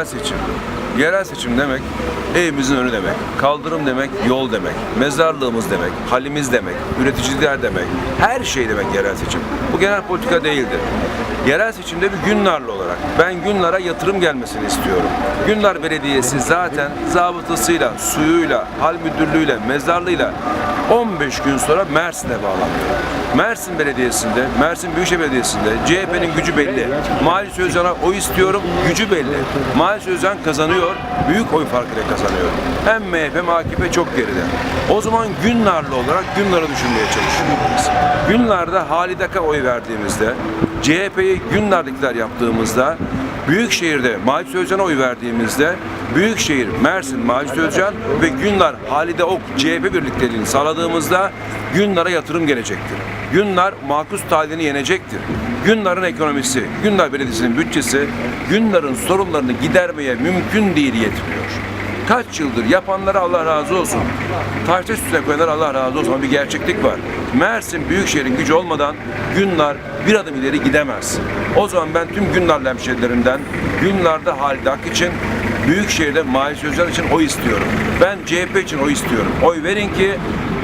Yerel seçim. Yerel seçim demek evimizin önü demek, kaldırım demek, yol demek, mezarlığımız demek, halimiz demek, üreticiler demek, her şey demek yerel seçim. Bu genel politika değildir. Yerel seçimde bir Günlarlı olarak ben Günlar'a yatırım gelmesini istiyorum. Günlar Belediyesi zaten zabıtasıyla, suyuyla, hal müdürlüğüyle, mezarlığıyla 15 gün sonra Mersin'e bağlanıyor. Mersin Belediyesi'nde, Mersin Büyükşehir Belediyesi'nde CHP'nin gücü belli. Mali Sözcan'a oy istiyorum, gücü belli. Mali Sözcan kazanıyor, büyük oy farkıyla kazanıyor. Hem MHP hem AKP çok geride. O zaman Günlarlı olarak Günlar'ı düşünmeye çalışıyoruz. Günlar'da Halide Ak'a oy verdiğimizde, CHP'yi Günlar'dakiler yaptığımızda, Büyükşehir'de Macit Özcan'a oy verdiğimizde Büyükşehir, Mersin, Macit Özcan ve Günlar Halide Ok CHP birlikteliğini sağladığımızda Günlar'a yatırım gelecektir. Günlar makus talihini yenecektir. Günlar'ın ekonomisi, Günlar Belediyesi'nin bütçesi Günlar'ın sorunlarını gidermeye mümkün değil yetmiyor. Kaç yıldır yapanlara Allah razı olsun. Taşta üstüne koyanlara Allah razı olsun ama bir gerçeklik var. Mersin Büyükşehir'in gücü olmadan Günlar bir adım ileri gidemez. O zaman ben tüm Günlarlı hemşehrilerimden Günlar'da Halide Ak için Büyükşehir'de Mahir Sözcan için oy istiyorum. Ben CHP için oy istiyorum. Oy verin ki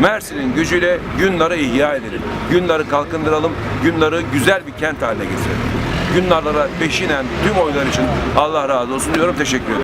Mersin'in gücüyle Günlar'ı ihya edelim. Günlar'ı kalkındıralım. Günlar'ı güzel bir kent haline getirelim. Günlar'lara peşinen tüm oylar için Allah razı olsun diyorum. Teşekkür ederim.